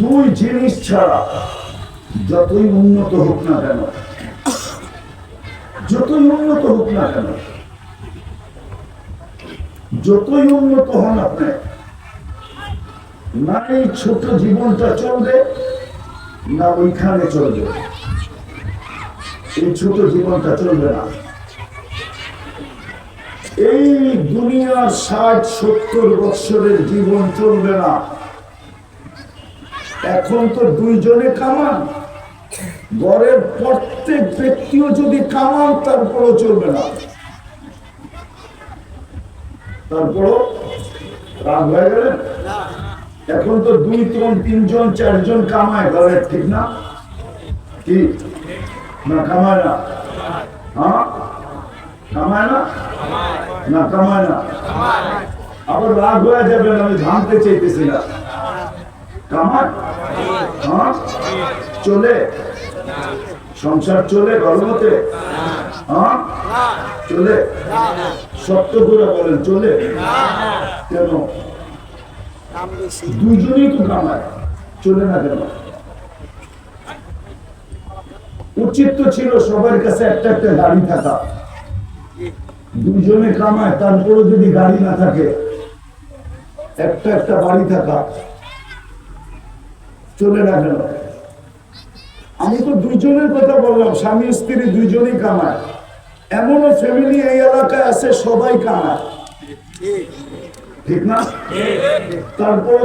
দুই জিনিস ছাড়া যতই উন্নত হোক না কেন, যতই উন্নত হোক না কেন, যতই উন্নত হন আপনি, না এই ছোট জীবনটা চলবে, না ওইখানে চলবে। এই ছোট জীবনটা চলবে না। এই দুনিয়ার ষাট সত্তর বৎসরের জীবন চলবে না। এখন তো দুইজনে কামান ঘরের প্রত্যেক ব্যক্তিও যদি কামান তারপরও চলবে না। তারপরও রাগ হয়ে গেলেন এখন তো দুই জন তিনজন, চারজন কামায় ঘরের ঠিক না? কি? না কামায় না? হ্যাঁ? কামায় না? না কামায় না? আবার রাগ হয়ে যাবেন আমি ভাঙতে চাইতেছি না। কামায় চলে, সংসার চলে, গর্ভতে চলে সত্য করে বলেন চলে, কেন? দুজনেই তো কামায় চলে না কেন? উচিত তো ছিল সবার কাছে একটা একটা গাড়ি থাকা। দুজনে কামায় তারপরে যদি গাড়ি না থাকে, একটা একটা বাড়ি থাকা। চলে না কেন? আমি তো দুইজনের কথা বললাম, স্বামী, স্ত্রী দুইজনই কামায়। এমনও ফ্যামিলি এই এলাকায় আছে, সবাই কামায়। ঠিক না?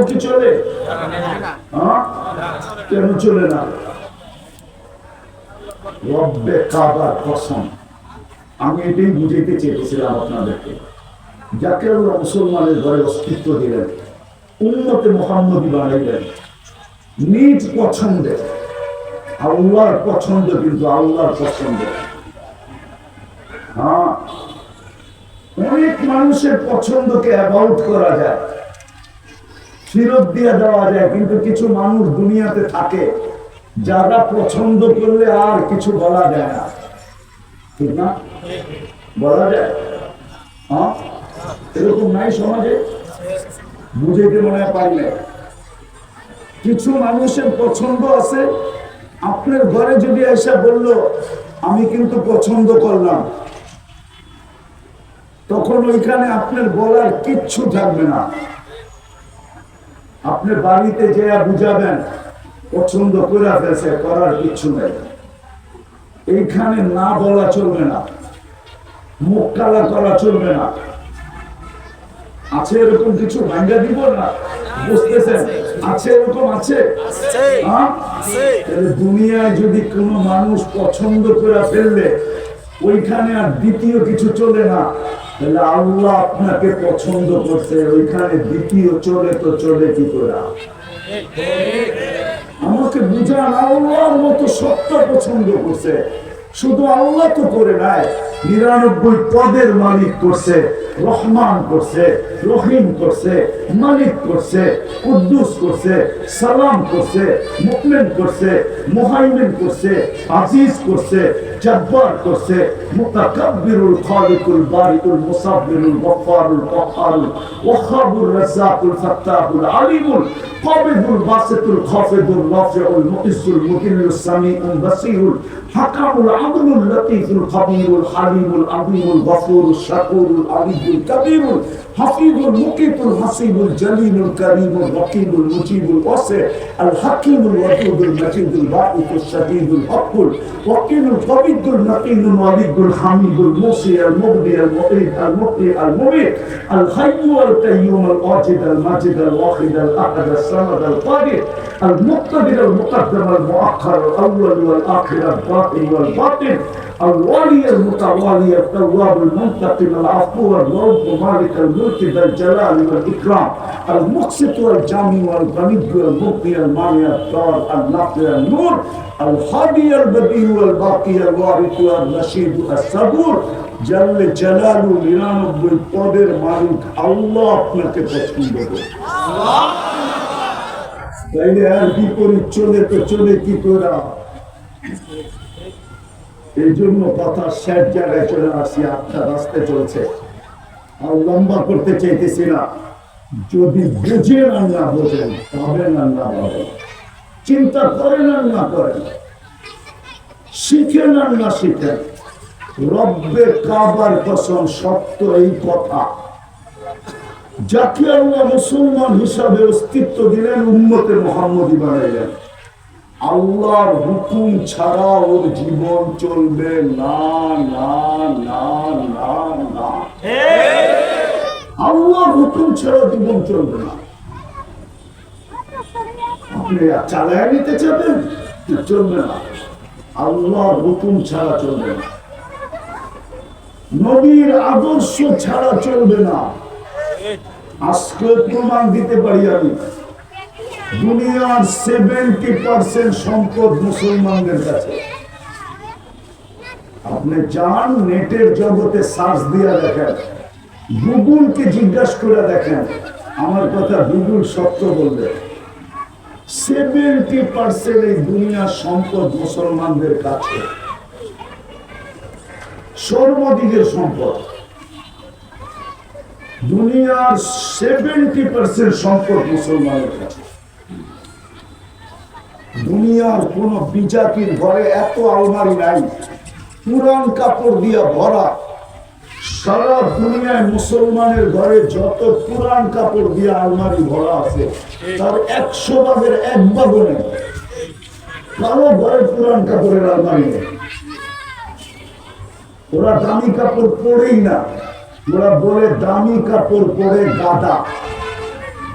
কি চলে? হ্যাঁ? কেন চলে না? রব্বে কাবার কসম। আমি এটাই বুঝাইতে চেয়েছিলাম আপনাদেরকে। যাকে আল্লাহ মুসলমানের ঘরে অস্তিত্ব দিলেন উন্নতে মোহাম্মদী বানাইলেন নিজ পছন্দে। আল্লাহর পছন্দ কিন্তু আল্লাহর পছন্দ। হ্যাঁ? অনেক মানুষের পছন্দকে অ্যাবাউট করা যায়। ফেরত দিয়ে দেওয়া যায়, কিন্তু কিছু মানুষ দুনিয়াতে থাকে, যারা পছন্দ করলে আর কিছু বলা যায় না। ঠিক না? বলা যায়? হ্যাঁ? এরকম নাই সমাজে? বুঝাইতে মনে হয় পারলে কিছু মানুষের পছন্দ আছে। আপনার ঘরে যদি এসে বলল, আমি কিন্তু পছন্দ করলাম, তখন ওইখানে আপনার বলার কিচ্ছু থাকবে না। আপনি বাড়িতে যে বুঝাবেন, পছন্দ করে ফেলছে, করার কিচ্ছু নেই। এইখানে না বলা চলবে না। মুখ কালা করা চলবে না। আছে এরকম কিছু ভাঙ্গা দিব না? বুঝতেছেন? আছে এরকম আছে? হ্যাঁ? দুনিয়ায় যদি কোনো মানুষ পছন্দ করে ফেললে ওইখানে আর দ্বিতীয় কিছু চলে না। তাহলে আল্লাহ আপনাকে পছন্দ করছে ওইখানে দ্বিতীয় চলে তো চলে কি করে? আমাকে বুঝান আল্লাহর মতো সত্য পছন্দ করছে। শুধু আল্লাহ তো করে নাই নিরানব্বই পদের মালিক করছে রহমান করছে রহিম করছে মালিক করছে কুদ্দুস করছে সালাম করছে মুকমেন করছে মোহাইমেন করছে আজিজ করছে জব্বার করছে মুতাকাব্বিরুল খালিকুল বারিকুল মুসাব্বিরুল গফফারুল কহ্হারুল ওয়াহাবুর রাজ্জাকুল ফাত্তাহুল আলিমুল قابض الباسط الخافض الرافع المؤس المكن السميع البصير আব্দুল লতিফুল হাবিবুল হাবিবুল আবিবুল গফুর শাকুরুল আবিবুল কবিরুল। হাফিবুল মুকিবুল হাসিবুল জালিলুল কারিমুল রকিবুল মুজিবুল ওয়াসি আল হাকিমুল ওয়াদুদুল মাজিদুল বাঈকুল শাদীদুল হকুল ওয়াকিলুল কবিদুল নাকিলুল মালিকুল হামিদুল মুসি আল মুগনি আল মুকিত আল মুকি আল মুমিত আল হাইয়ু আল কাইয়ুম আল ওয়াজিদ আল মাজিদ আল ওয়াহিদ আল আহাদ আল সামাদ আল কাদির, আল মুক্তাদির আল মুকদ্দাম আল মুআখখার আল আউয়াল ওয়াল আখির আল বাতি ওয়াল বাতিন الوالي المتوالي التواب المنتقم العفو الرب مالك الملك ذا الجلال والاكرام المقسط والجامع والغني والمغني المانع الدار النافع النور الهادي البديع والباقي الوارث الرشيد الصبور جل جلاله নিরানব্বই পদের মালিক আল্লাহ আপনাকে পছন্দ করে তাইলে আর বিপরীত চলে তো চলে কি করে এই জন্য কথা শেষ জায়গায় চলে আসি আপনার রাস্তায় চলছে। আর লম্বা করতে চাইতেছি না। যদি বুঝেন আর না বোঝেন তবে না না বলেন চিন্তা করেন আর না করেন। শিখেন আর না শিখেন। রব্বে কাবার কসম, সত্য এই কথা। যাকে আল্লাহ মুসলমান হিসাবে অস্তিত্ব দিলেন, উম্মতে মোহাম্মদী বানাইলেন। আল্লাহর হুকুম ছাড়া ওর জীবন চলবে না না না না না। আল্লাহর হুকুম ছাড়া জীবন চলবে না। চালায় নিতে চাবেন? চলবে না। আল্লাহর হুকুম ছাড়া চলবে না। নবীর আদর্শ ছাড়া চলবে না। আজকে প্রমাণ দিতে পারি আমি। দুনিয়ার সেভেন্টি পার্সেন্ট সম্পদ মুসলমানদের কাছে। আপনি যান, নেটের জগতে সার্চ দিয়ে দেখেন। গুগলকে জিজ্ঞাসা করে দেখেন। আমার কথা গুগল সত্য বলবে। সেভেন্টি পার্সেন্ট এই দুনিয়ার সম্পদ মুসলমানদের কাছে। সর্বদিকের সম্পদ। দুনিয়ার সেভেন্টি পার্সেন্ট সম্পদ মুসলমানের কাছে। দুনিয়ার কোন বিজাতির ঘরে এত আলমারি নাই। পুরান কাপড় দিয়া ভরা। সারা দুনিয়ায় মুসলমানের ঘরে যত পুরান কাপড় দিয়া আলমারি ভরা আছে, তার একশো ভাগের এক ভাগও কারও ঘরে পুরান কাপড়ের আলমারি নেই। ওরা দামি কাপড় পরেই না। ওরা বলে দামি কাপড় পরে গাদা।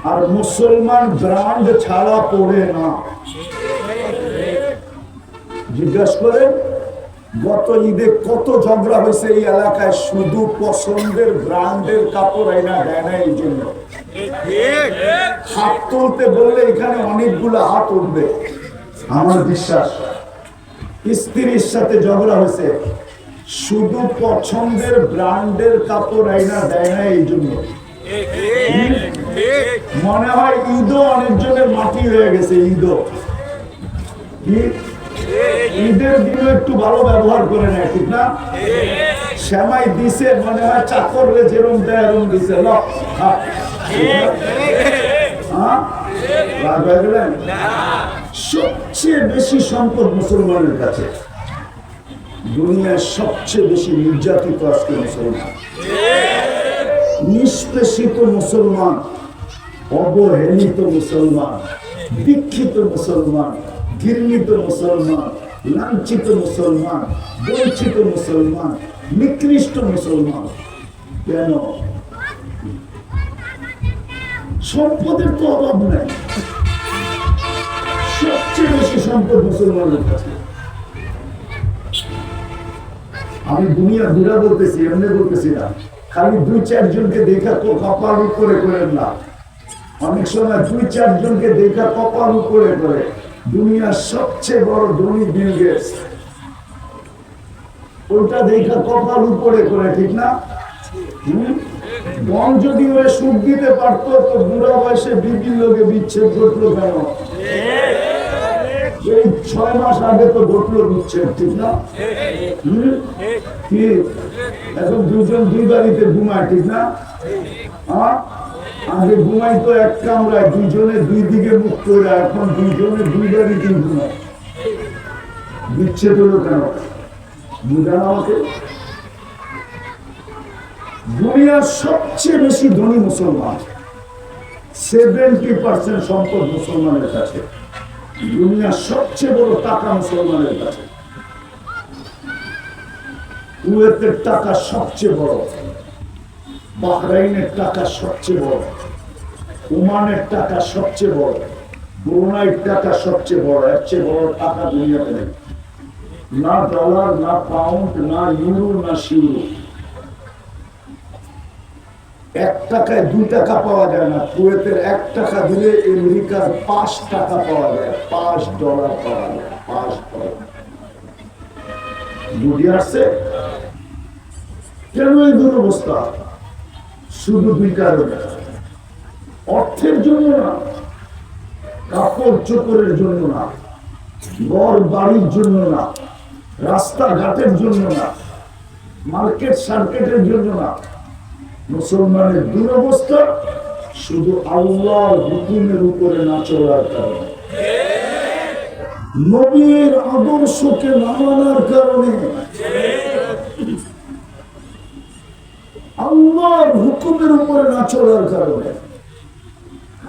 আর মুসলমান ব্রান্ড ছাড়া পরে না। জিজ্ঞাসা করে, গত ঈদে কত ঝগড়া হয়েছে এই এলাকায়? শুধু পছন্দের ব্র্যান্ডের কাপড় আইনা দেয় না এই জন্য। হাত তুলতে বললে এখানে অনেকগুলো হাত উঠবে। আমার বিশ্বাস, স্ত্রীর সাথে ঝগড়া হয়েছে। শুধু পছন্দের ব্র্যান্ডের কাপড় আইনা দেয় না এই জন্য। মনে হয় ঈদও অনেকজনের মাটি হয়ে গেছে, ঈদও? ঈদের দিনে একটু ভালো ব্যবহার করে নেয়, ঠিক না? শ্যামাই দিছে, মনে হয় চাকররে যেরম দেয় এরম দিছে? সবচেয়ে বেশি সম্পদ মুসলমানের কাছে। দুনিয়ার সবচেয়ে বেশি নির্যাতিত আজকে মুসলমান। নিষ্পেষিত মুসলমান, অবহেলিত মুসলমান, দীক্ষিত মুসলমান, ঘৃণিত মুসলমান লাঞ্ছিত মুসলমান, বঞ্চিত মুসলমান, নিকৃষ্ট মুসলমান। কেন? সম্পদের তো অভাব নাই। সবচেয়ে বেশি সম্পদ মুসলমানের কাছে। আমি দুনিয়া দূরা বলতেছি, এমনি বলতেছি না। খালি দুই চারজনকে দেখা তো কপাল উপরে করেন না। অনেক সময় দুই চারজনকে দেখা কপাল উপরে করে। দুনিয়ার সবচেয়ে বড় ধনী বিল গেটস ওইটা দেখা কপাল উপরে করে, ঠিক না? বন যদি ওরা সুখ দিতে পারতো, তো বুড়া বয়সে বিপির লোকে বিচ্ছেদ ঘটলো কেন? এই ছয় মাস আগে তো ঘটলো বিচ্ছেদ, ঠিক না? এখন দুজন দুই বাড়িতে ঘুমায়, ঠিক না? আগে ঘুমাই তো এক কামরায়, দুইজনে দুই দিকে মুখ করে, এখন দুইজনে দুই বাড়িতে ঘুমায়। বিচ্ছেদ হলো কেন? বুঝান আমাকে। দুনিয়ার সবচেয়ে বেশি ধনী মুসলমান সেভেন্টি পার্সেন্ট সম্পদ মুসলমানের কাছে, দুনিয়ার সবচেয়ে বড় টাকা মুসলমানের কাছে। কুয়েতের টাকা সবচেয়ে বড়। বাহরাইনের টাকা সবচেয়ে বড়, ওমানের টাকা সবচেয়ে বড় ব্রুনাইয়ের টাকা সবচেয়ে বড়, এর চেয়ে বড় টাকা দুনিয়াতে নেই। না ডলার, না পাউন্ড, না ইউরো, না সিউরো। এক টাকায় দুই টাকা পাওয়া যায় না, কুয়েতের এক টাকা দিলে আমেরিকার পাঁচ টাকা পাওয়া যায়, পাঁচ ডলার পাওয়া যায়, পাঁচ ডলার। বুঝে আসছে। কেন এই দুরবস্থা শুধু দুই অর্থের জন্য না, কাপড় চোপড়ের জন্য না, ঘর বাড়ির জন্য না, রাস্তাঘাটের জন্য না, মার্কেট সার্কেটের জন্য না, মুসলমানের দুরবস্থা শুধু আল্লাহর হুকুমের উপরে না চলার কারণে। নবীর আদর্শকে না মানার কারণে আল্লাহর উপরে না চলার কারণে।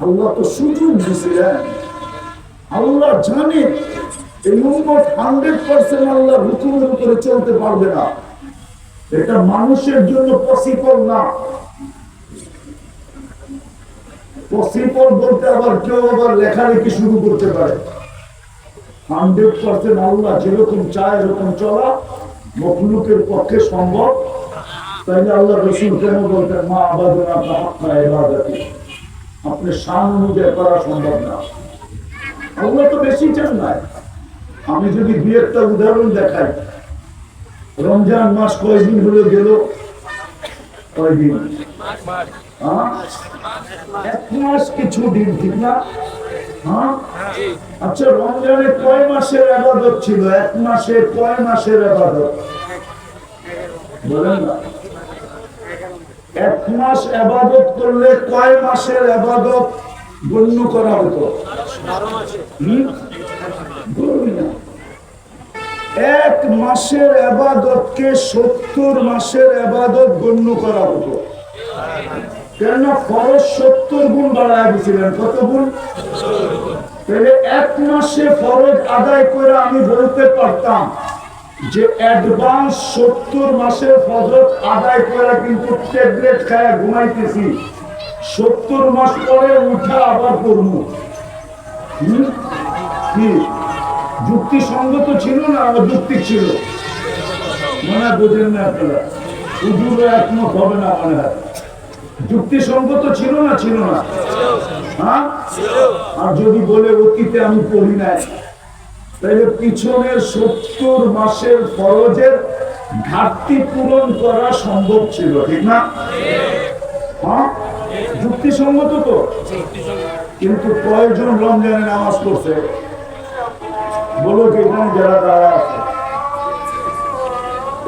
আল্লাহ তো সুযোগ দিয়েছিলেন আল্লাহ জানে এই উম্মত হান্ড্রেড পার্সেন্ট আল্লাহর হুকুমের উপরে চলতে পারবে না। এটা মানুষের জন্য পসিবল না। পসিবল বলতে আবার কেউ আবার লেখালেখি শুরু করতে পারে। হান্ড্রেড পার্সেন্ট আল্লাহ যেরকম চায় এরকম চলা, মখলুকের পক্ষে সম্ভব। তাইলে আল্লাহ রসুল কেন বলতেন, মা আবাদনা তাহাক্কা এবাদাতি আপনি শান অনুযায়ী করা সম্ভব না। আল্লাহ তো বেশি চান নাই। আমি যদি দুই একটা উদাহরণ দেখাই, রমজান মাস কয়দিন হলে গেল? কয়দিন হ্যাঁ? এক মাস কিছু দিন ঠিক না? হ্যাঁ? আচ্ছা রমজানে কয় মাসের আবাদত ছিল? এক মাসে কয় মাসের আবাদত? বলেন না। এক মাস আবাদত করলে কয় মাসের আবাদত? গণ্য করা হতো। এক মাসের আবাদতকে সত্তর মাসের আবাদত গণ্য করা হতো। কেননা ফরজ সত্তর গুণ বাড়ায় দিয়েছিলেন। কত গুণ? তাহলে এক মাসে ফরজ আদায় করে আমি বলতে পারতাম যে অ্যাডভান্স সত্তর মাসের ফরজ আদায় করে কিন্তু ট্যাবলেট খায় ঘুমাইতেছি। সত্তর মাস পরে উঠা আবার করব? কি? যুক্তিসঙ্গত ছিল না যুক্তি ছিল? মনে বোঝেন না আপনারা। উজুরও একমত হবে না মনে হয়। যুক্তিসঙ্গত ছিল না ছিল না? হ্যাঁ? আর যদি বলে অতীতে আমি পড়ি নাই তাহলে সত্তর মাসের ফরজের ঘাটতি পূরণ করা সম্ভব ছিল, ঠিক না? হ্যাঁ? যুক্তিসঙ্গত তো। কিন্তু কয়েকজন রমজানে নামাজ পড়ছে। বলো এখানে যারা দাঁড়া আছে?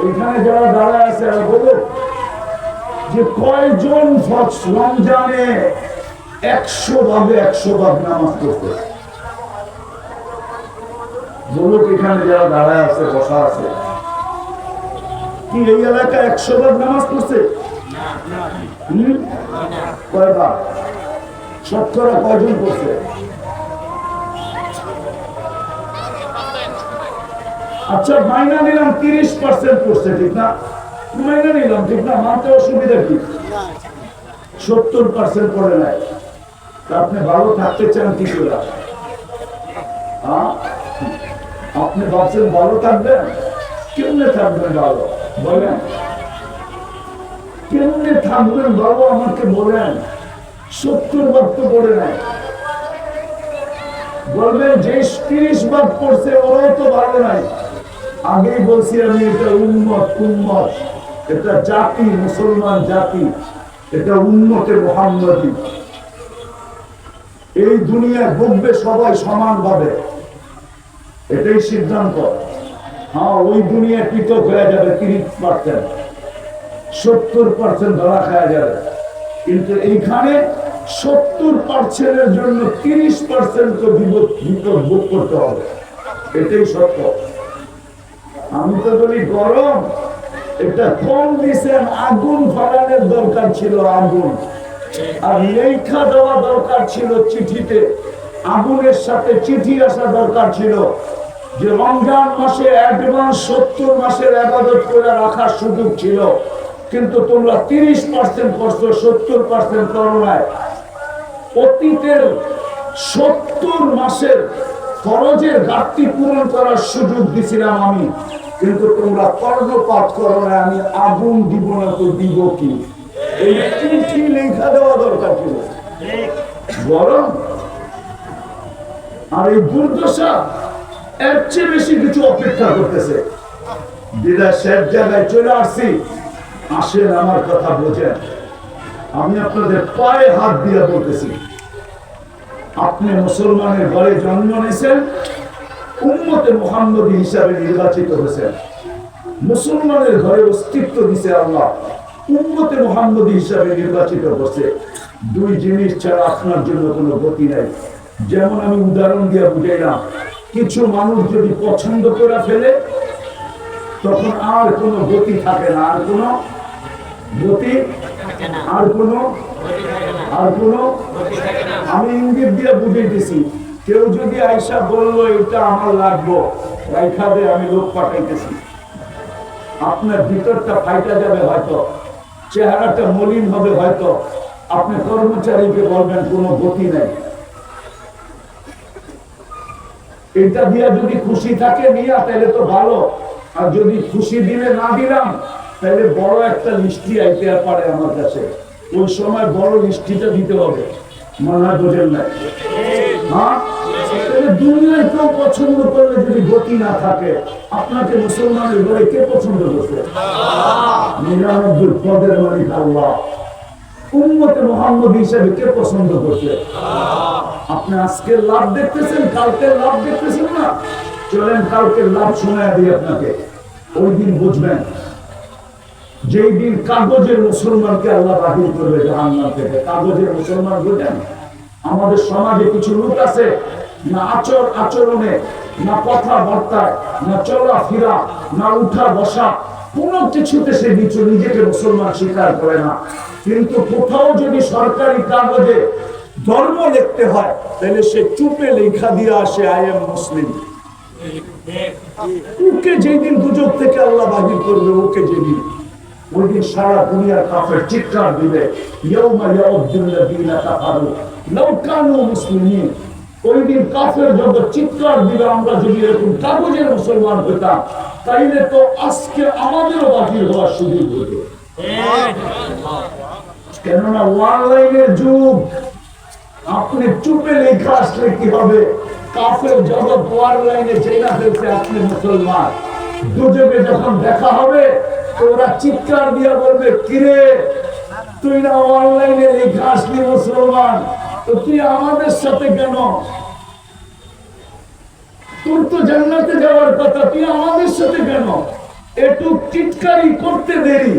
এখানে যারা দাঁড়া আছে, আর বলো যে কয়জন রমজানে একশো ভাবে একশো ভাগ নামাজ পড়তে বলো কি এখানে যারা দাঁড়ায় আছে, বসা আছে। কি, এই এলাকায় একশো ভাগ নামাজ পড়ছে? কয়বার? শতকরা কয়জন পড়ছে? আচ্ছা মাইনা নিলাম তিরিশ পার্সেন্ট পড়ছে, ঠিক না? মাইনা নিলাম, ঠিক না? মানতে অসুবিধা কি? সত্তর পার্সেন্ট পড়ে নাই। আপনি ভালো থাকতে চান কি করে? হ্যাঁ? আপনি ভাবছেন ভালো থাকবেন? কেমনে থাকবেন ভালো? বলেন। কেমনে থাকবেন ভালো আমাকে বলেন? সত্তর তো পড়ে নাই। বলবেন, যে তিরিশ বার পড়ছে, ওরাও তো ভালো নাই। আগেই বলছি আমি, এটা উন্মত উন্মত এটা জাতি, মুসলমান জাতি। এটা উন্মতে মোহাম্মদী। এই দুনিয়া ভুগবে সবাই সমানভাবে। এটাই সিদ্ধান্ত। হ্যাঁ ওই দুনিয়া পৃথক হয়ে যাবে, তিরিশ পার্সেন্ট সত্তর পার্সেন্ট ধরা খাওয়া যাবে। কিন্তু এইখানে সত্তর পার্সেন্টের জন্য তিরিশ পার্সেন্ট বিপদ ভোগ করতে হবে। এটাই সত্য। আমি তো বলি, গরম এটা কম দিছেন, আগুন ফালানোর দরকার ছিল আগুন। আর লেখা দেওয়া দরকার ছিল চিঠিতে। আগুনের সাথে চিঠি আসা দরকার ছিল। যে রমজান মাসে অ্যাডভান্স সত্তর মাসের আবাদত করে রাখার সুযোগ ছিল, কিন্তু তোমরা তিরিশ পার্সেন্ট করছ, সত্তর পার্সেন্ট করো নাই। অতীতের সত্তর মাসের ফরজের ঘাটতি পূরণ করার সুযোগ দিছিলাম আমি, কিন্তু তোমরা কর্ণপাত করো না আমি আগুন দিব না তো দিব কি? লেখা দেওয়া দরকার ছিল। গরম আর এই দুর্দশা এর চেয়ে বেশি কিছু অপেক্ষা করতেছে। শেষ জায়গায় চলে আসছি। আসেন, আমার কথা বোঝেন। আমি আপনাদের পায়ে হাত দিয়ে বলতেছি, আপনি মুসলমানের ঘরে জন্ম নিয়েছেন, উম্মতে মোহাম্মদী হিসাবে নির্বাচিত হয়েছেন। মুসলমানের ঘরে অস্তিত্ব দিছে আল্লাহ, উম্মতে মোহাম্মদী হিসাবে নির্বাচিত করছে দুই জিনিস ছাড়া আপনার জন্য কোনো গতি নাই। যেমন আমি উদাহরণ দিয়ে বুঝাইলাম কিছু মানুষ যদি পছন্দ করে ফেলে তখন আর কোনো গতি থাকে না আর কোনো গতি আর কোনো আর কোনো আমি ইঙ্গিত দিয়ে বুঝাইতেছি কেউ যদি আয়সা বলল এটা আমার লাগবো রাইখাবে আমি লোক পাঠাইতেছি। আপনার ভিতরটা ফাইটা যাবে হয়তো চেহারাটা মলিন হবে হয়তো আপনি কর্মচারীকে বলবেন কোনো গতি নেই। এটা দিয়া যদি খুশি থাকে নিয়া তাহলে তো ভালো। আর যদি খুশি দিলে না দিলাম তাহলে বড় একটা লিস্টি আইতে পারে আমার কাছে। ওই সময় বড় লিস্টিটা দিতে হবে। মনে বোঝেন না হ্যাঁ দুনিয়ায় কেউ পছন্দ করলে যদি গতি না থাকে আপনাকে মুসলমানের ঘরে কে পছন্দ করছে? নিরানব্বই পদের মালিক আল্লাহ। হিসেবে কে পছন্দ করছে? আপনি আজকে লাভ দেখতেছেন কালকে লাভ দেখতেছেন না? চলেন কালকে লাভ দিই আপনাকে। ওই দিন বুঝবেন, যেই দিন কাগজের মুসলমানকে আল্লাহ বাহির করবে জাহান্নাম থেকে। কাগজের মুসলমান বুঝেন আমাদের সমাজে কিছু লোক আছে, না আচর আচরণে, না কথা বার্তায়, না চলা ফিরা না উঠা বসা কোনো কিছুতে সে নিচু, নিজেকে মুসলমান স্বীকার করে না। কিন্তু কোথাও যদি সরকারি কাগজে ধর্ম লিখতে হয়, তাহলে সে চুপে লেখা দিয়ে আসে আই এম মুসলিম ওকে যেদিন দুজক থেকে আল্লাহ বাহির করবে, ওকে যেদিন। ওই দিন সারা দুনিয়ার কাফের চিৎকার দিবে, ইয়াউমা ইয়াউদ্দুল্লাযীনা কাফারু, লাউ কানু মুসলিমিন। কাফের যত চিৎকার আমরা যদি এরকম কাগজের মুসলমান হইতাম, তাইলে তো আজকে আমাদেরও বাহির হওয়ার সুযোগ কেননা অনলাইনের যুগ, আপনি চুপে লেখা আসলে কি হবে? কাফের জগৎ অনলাইনে চেনা ফেলছে আপনি মুসলমান। দুজনে যখন দেখা হবে, তো ওরা চিৎকার দিয়া বলবে, কিরে, তুই না অনলাইনে লেখা আসলি মুসলমান? তুই আমাদের সাথে কেন? তোর তো জান্নাতে যাওয়ার কথা, তুই আমাদের সাথে কেন? একটু চিৎকারি করতে দেরি।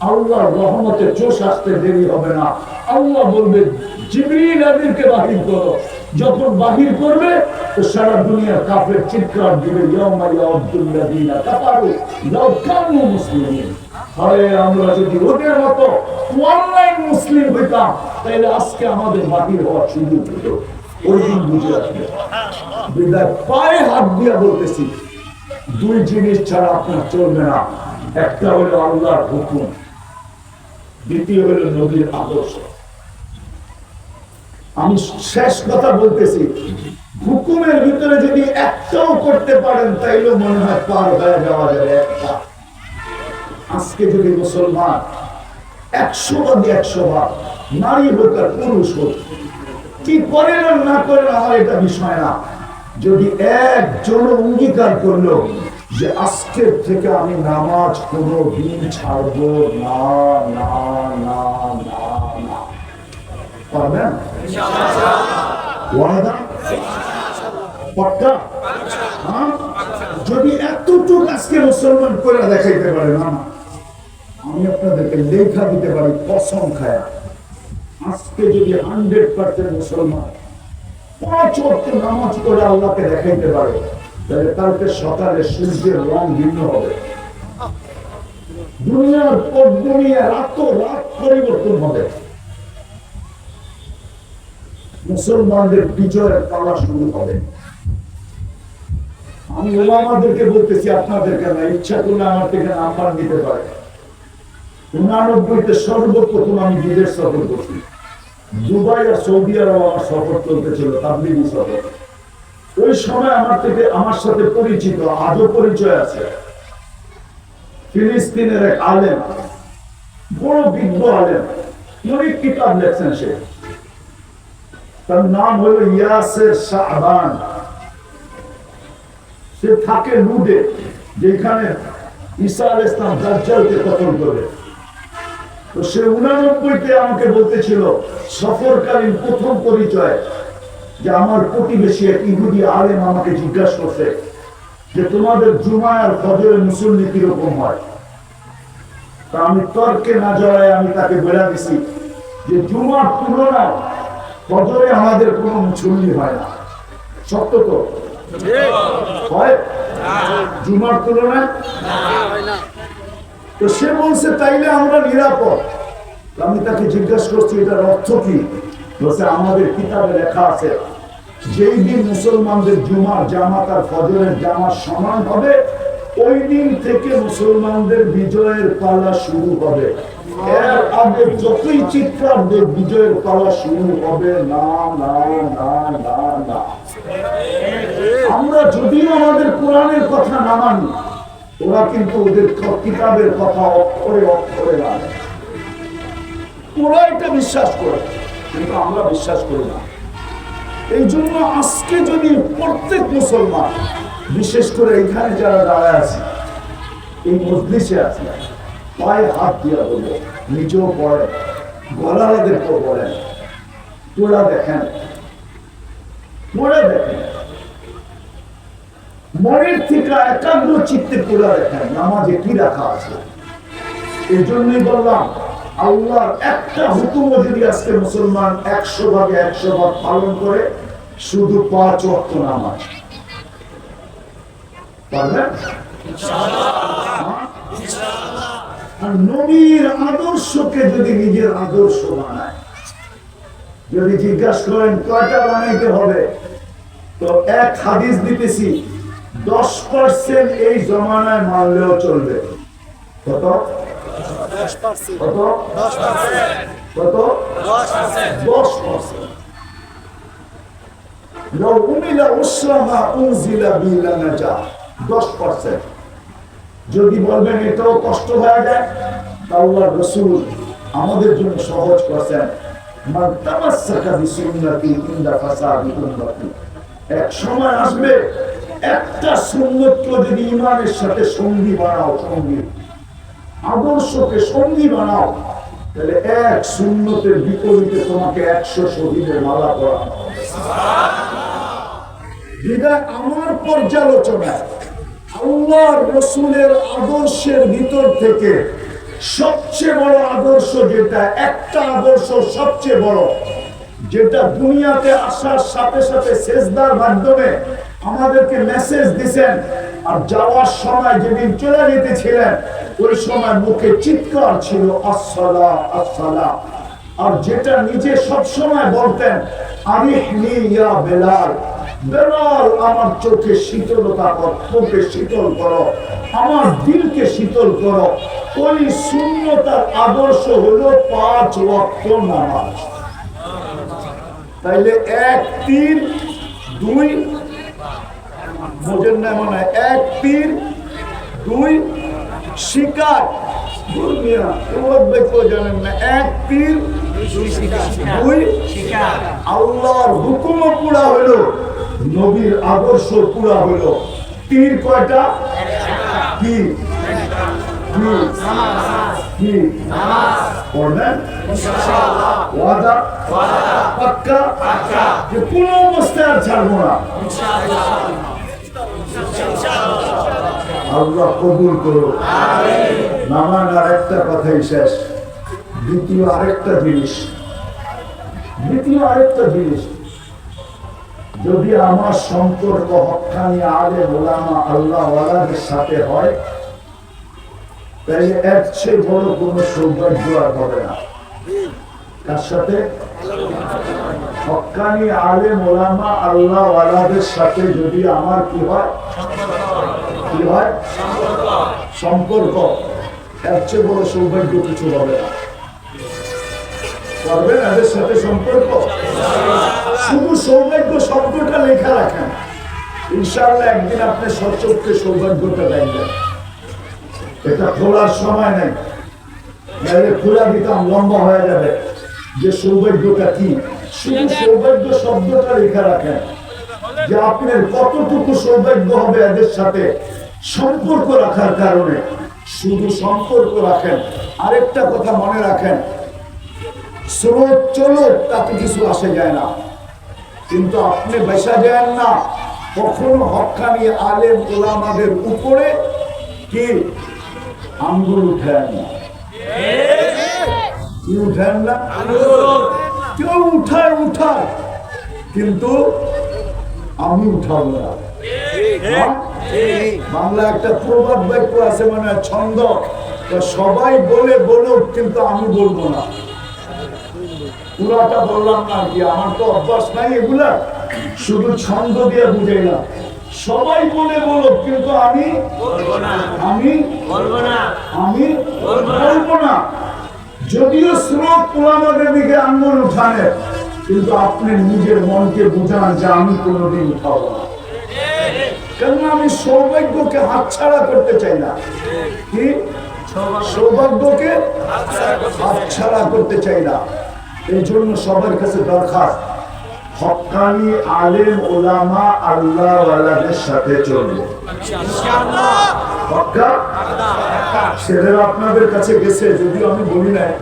আল্লাহ রহমতে চোষ আসতে দেরি হবে না। আল্লাহ বলবে, জিবরিল আদিরকে বাহির করো। যখন বাহির করবে, তো সারা দুনিয়ার কাফের চিৎকার দিবে, ইয়াউমা ইয়াউদ্দুল্লাযীনা কাফারু লাউ হয় আমরা যদি ওদের মতো অনলাইন মুসলিম হইতাম তাহলে আজকে আমাদের হওয়ার সুযোগ হতো ওই দিন বুঝে আসবে। পায়ে হাত বলতেছি, দুই জিনিস ছাড়া আপনার চলবে না। একটা হলো আল্লাহর হুকুম, দ্বিতীয় হলো আদর্শ। আমি শেষ কথা বলতেছি, হুকুমের ভিতরে যদি একটাও করতে পারেন তাইলে মনে হয় পার হয়ে যাওয়া যাবে একটা। আজকে যদি মুসলমান একশো ভাগ একশো ভাগ নারী হোক আর পুরুষ হোক, কি করেন আর না করেন আমার এটা বিষয় না। যদি একজন অঙ্গীকার করল যে আজকের থেকে আমি নামাজ কোনো দিন ছাড়বো না না না না না। পারবেন? ওয়াদা? হ্যাঁ? যদি এতটুকু আজকে মুসলমান করে দেখাইতে পারে না। আমি আপনাদেরকে লেখা দিতে পারি, কসম খায়া। আজকে যদি হান্ড্রেড পার্সেন্ট মুসলমান পাঁচ ওয়াক্ত নামাজ করে আল্লাহকে দেখাইতে পারে, তাহলে কালকে সকালে সূর্যের রং ভিন্ন হবে। দুনিয়ার পর দুনিয়া, রাত রাত পরিবর্তন হবে। মুসলমানদের বিজয়ের পালা শুরু হবে। আমি ওলামাদেরকে বলতেছি আপনাদেরকে না ইচ্ছা করলে আমার থেকে নাম্বার নিতে পারে। উনানব্বইতে সর্বপ্রথম আমি বিদেশ সফর করছি। দুবাই আর সৌদি আরব আমার সফর চলতেছিল, তাবলিগি সফর। ওই সময় আমার থেকে আমার সাথে পরিচিত, আজও পরিচয় আছে, ফিলিস্তিনের এক আলেম, বড় বিজ্ঞ আলেম, অনেক কিতাব লেখছেন সে। তার নাম হলো ইয়াসের শাহবান। সে থাকে লুডে, যেখানে ঈসা আল ইসলাম দাজ্জালকে কতল করে। তো সে উনানব্বইতে আমাকে বলতেছিল সফরকালীন প্রথম পরিচয় যে আমার প্রতিবেশী এক ইহুদি আলেম আমাকে জিজ্ঞাসা করছে যে তোমাদের জুমায় আর ফজরের মুসল্লি কীরকম হয়? তা আমি তর্কে না জড়ায় আমি তাকে বলে দিছি যে জুমার তুলনায় ফজরে আমাদের কোনো মুসল্লি হয় না। সত্য তো? হয়? জুমার তুলনায়? তো সে বলছে, তাইলে আমরা নিরাপদ। আমি তাকে জিজ্ঞাসা করছি, এটার অর্থ কি? বলছে, আমাদের কিতাবে লেখা আছে, যেই দিন মুসলমানদের জুমার জামাত আর ফজরের জামাত সমান হবে, ওই দিন থেকে মুসলমানদের বিজয়ের পালা শুরু হবে। এর আগে যতই চিৎকার বিজয়ের পালা শুরু হবে, না না না না না। আমরা যদিও আমাদের কোরআনের কথা না মানি ওরা কিন্তু ওদের কিতাবের কথা অক্ষরে অক্ষরে মানে ওরা এটা বিশ্বাস করে, কিন্তু আমরা বিশ্বাস করি না। এই জন্য আজকে যদি প্রত্যেক মুসলমান, বিশেষ করে এখানে যারা দাঁড়ায় আছে, এই মজলিসে আছে, পায়ে হাত দিয়া বলব নিজেও পড়ে গলারাদেরকেও বলেন তোরা দেখেন, পড়ে দেখেন। মনের থেকে একাগ্র চিত্তে পড়ে দেখেন নামাজে কি রাখা আছে? এই জন্যই বললাম, আল্লাহর একটা হুকুম যদি আজকে মুসলমান একশো ভাগে একশো ভাগ পালন করে, শুধু পাঁচ অক্ট নামাজ। নবীর আদর্শকে যদি নিজের আদর্শ বানায়, যদি জিজ্ঞাসা করেন কয়টা বানাইতে হবে, তো এক হাদিস দিতেছি দশ পার্সেন্ট এই জমানায় মানলেও চলবে কত কত কত দশ পার্সেন্ট لو عمل أسر ما أنزل به لنجا দশ পার্সেন্ট যদি বলবেন এটাও কষ্ট হয়ে যায় আল্লাহ রসুল আমাদের জন্য সহজ করছেন মান তামাসসাকা বিসুন্নতি ইনদা ফাসাদি উম্মতি এক সময় আসবে একটা সুন্নতকে যদি ইমানের সাথে সঙ্গী বানাও সঙ্গী আদর্শকে সঙ্গী বানাও, তাহলে এক সুন্নতের বিপরীতে তোমাকে একশো শহীদের মালা করা বিদায় আমার পর্যালোচনায় আল্লাহর রসুলের আদর্শের ভিতর থেকে সবচেয়ে বড় আদর্শ যেটা, একটা আদর্শ সবচেয়ে বড়, যেটা দুনিয়াতে আসার সাথে সাথে শেষদার মাধ্যমে আমাদেরকে মেসেজ দিছেন আর যাওয়ার সময় যেদিন চলে যেতেছিলেন, ওই সময় মুখে চিৎকার ছিল, আসসালা আসসালা। আর যেটা নিজে সব সময় বলতেন, আরিহনি ইয়া বেলাল বেলাল, আমার চোখে শীতলতা কর, চোখে শীতল করো, আমার দিলকে শীতল করো। ওই শূন্যতার আদর্শ হলো পাঁচ ওয়াক্ত নামাজ। তাইলে এক, তিন, দুই বোঝেন না মনে হয় এক দুই শিকার। জানেন না তীর দুই আল্লাহর হুকুম পুরা হলো নবীর আদর্শ পুরা হলো। তীর কয়টা? কি যে কোনো অবস্থায় আর ছাড়বো না। আল্লাহ কবুল করো নামান আর একটা কথাই শেষ। দ্বিতীয় আরেকটা জিনিস। দ্বিতীয় আরেকটা জিনিস। যদি আমার সম্পর্ক হকানি আলে ওলামা আল্লাহ সাথে হয় তাই এর চেয়ে বড় কোনো সৌভাগ্য আর হবে না। তার সাথে? হকানি আলে মোলামা আল্লাহ ওয়ালাদের সাথে যদি আমার কি হয় কি হয় সম্পর্ক, এর চেয়ে বড় সৌভাগ্য কিছু হবে না। এদের সাথে সম্পর্ক? শুধু সৌভাগ্য শব্দটা লেখা রাখেন একদিন আপনি সচক্ষে সৌভাগ্যটা এটা খোলার সময় নেই। খোলা দিতাম, লম্বা হয়ে যাবে। যে সৌভাগ্যটা কি? শুধু সৌভাগ্য শব্দটা লেখা রাখেন যে আপনার কতটুকু সৌভাগ্য হবে এদের সাথে সম্পর্ক রাখার কারণে শুধু সম্পর্ক রাখেন আরেকটা কথা মনে রাখেন স্রোত চলুক তাতে কিছু আসে যায় না। কিন্তু আপনি বেসা যান না কখনো হকানি আলেম ওলামাদের উপরে কি আঙ্গুল উঠেন না? উঠেন না? কেউ উঠায় উঠায় কিন্তু আমি উঠাবো না। হ্যাঁ? বাংলা একটা প্রবাদ বাক্য আছে মানে ছন্দ। সবাই বলে বলুক কিন্তু আমি বলব না। পুরাটা বললাম না কি আমার তো অভ্যাস নাই এগুলা। শুধু ছন্দ দিয়ে বুঝাইলাম। সবাই বলে বলুক কিন্তু আমি আমি আমি বলব না। যদিও স্রোত ওলামাদের দিকে আঙ্গুল উঠানে কিন্তু আপনি নিজের মনকে বুঝান যে আমি কোনোদিন উঠাবো না। কেননা আমি সৌভাগ্যকে হাতছাড়া করতে চাই না। কি? সৌভাগ্যকে হাতছাড়া করতে চাই না। এই জন্য সবার কাছে দরকার হকানি আলেম ওলামা আল্লাহ সাথে চলবে। আপনাদের কাছে গেছে, যদিও আমি বলি নাই।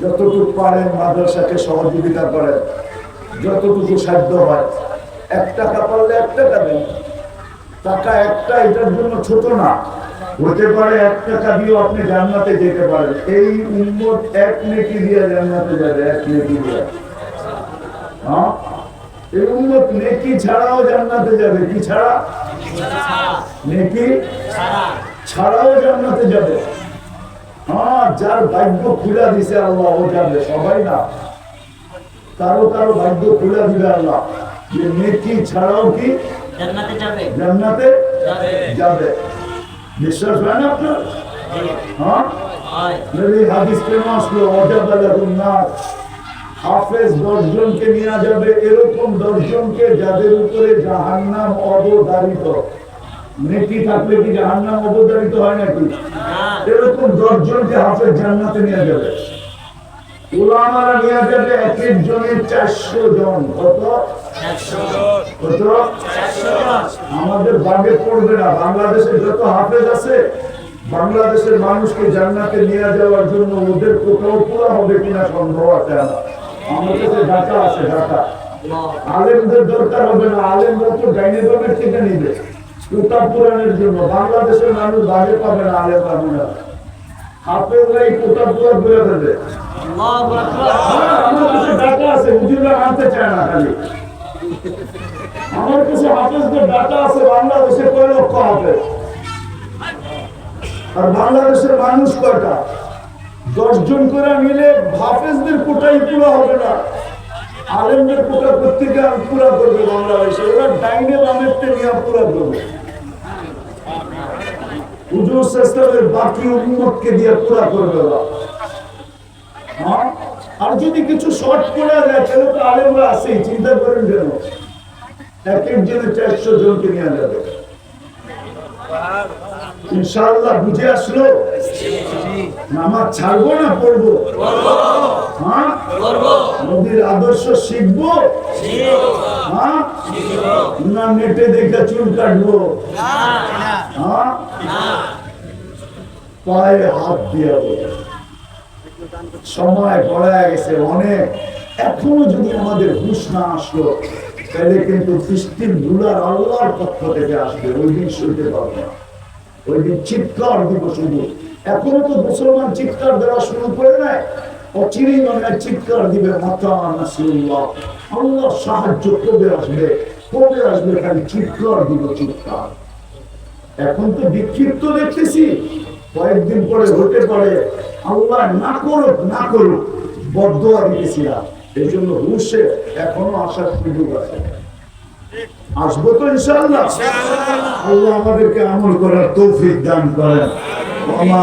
যতটুকু পারেন মাদ্রাসাকে সহযোগিতা করেন। যতটুকু সাধ্য হয়। এক টাকা পারলে এক টাকা দেন টাকা একটা এটার জন্য ছোট না। হতে পারে এক টাকা আপনি জান্নাতে যেতে পারেন। এই এক দিয়ে জান্নাতে যাবে, এক দিয়ে। হ্যাঁ? কি ছাড়া? ছাড়াও জান্নাতে যাবে। হ্যাঁ যার দিছে আল্লাহ, ও সবাই না। ভাগ্য খুলে দিবে আল্লাহ। যে নেকি ছাড়াও কি? জান্নাতে যাবে। জান্নাতে যাবে। যাবে। বিশ্বাস হয় না আপনার? হ্যাঁ? হাদিস কেন আসলো অজাবা লাহুম হাফেজ দশজনকে নিয়ে যাবে এরকম দশজনকে যাদের উপরে জাহান্নাম অবধারিত। নেকি থাকলে কি জাহান্নাম অবধারিত হয় নাকি? এরকম দশজনকে হাফেজ জান্নাতে নিয়ে যাবে। ওলামারা নিয়ে যাবে এক চারশো জন। কত? আমাদের বাগে পড়বে না। বাংলাদেশে যত হাফেজ আছে বাংলাদেশের মানুষকে জান্নাতে নিয়ে যাওয়ার জন্য ওদের কোথাও পুরা হবে কিনা সন্দেহ আছে আমার। কাছে ডাটা আছে ডাটা। আলেমদের দরকার হবে না। আলেমরা তো ডাইনে গাইনেগমের থেকে নিবে। কোটা পুরাণের জন্য। বাংলাদেশের মানুষ বাগে পাবে না আলেম পাবে না হাফেজরা এই কোটা পুরা করে ফেলবে। ডাটা আছে। হুজুররা আনতে চায় না খালি। আমার কাছে হাফেজদের ডাটা আছে বাংলাদেশে কয় লক্ষ হাফেজ? আর বাংলাদেশের মানুষ কয়টা? দশজন করে মিলে হাফেজদের কোটাই পুরো হবে না। আলেমদের কোটা প্রত্যেকে পুরা করবে বাংলাদেশে? ওরা ডাইনে বামের নিয়ে পুরা করবে। হুজুর বাকি উন্মতকে দিয়ে পুরা করবে ওরা। হ্যাঁ? আর যদি কিছু শর্ট করে তাহলে তো আলেমরা চিন্তা করেন কেন? এক একজনের চারশো জনকে নিয়ে যাবে। বুঝে আসলো? নামাজ ছাড়বো না পড়ব? হ্যাঁ? আদর্শ শিখব? হ্যাঁ? না নেটে দেখে চুল কাটবো? হ্যাঁ? পায়ে হাত দিয়ে সময় গড়ায় গেছে অনেক এখনও যদি আমাদের হুশ না আসলো, তাহলে কিন্তু ফিস্তির ধুলার আল্লাহর পক্ষ থেকে আসবে। ওই দিন শুনতে পারব ওই দিন চিৎকার দিব শুধু। এখনও তো মুসলমান চিৎকার দেওয়া শুরু করে নেয় অচিরেই মনে চিৎকার দিবে মাতা নাসিরুল্লাহ আল্লাহ সাহায্য কবে আসবে? কবে আসবে খালি চিৎকার দিব চিৎকার। এখন তো বিক্ষিপ্ত দেখতেছি। কয়েকদিন পরে হতে পারে আল্লাহ না করুক না করুক বদুয়া দিতেছিলাম। এই জন্য রুশে এখনও আসার সুযোগ আছে। আসব তো ইনশাল্লাহ আল্লাহ আমাদেরকে আমল করার তৌফিক দান করেন। ওমা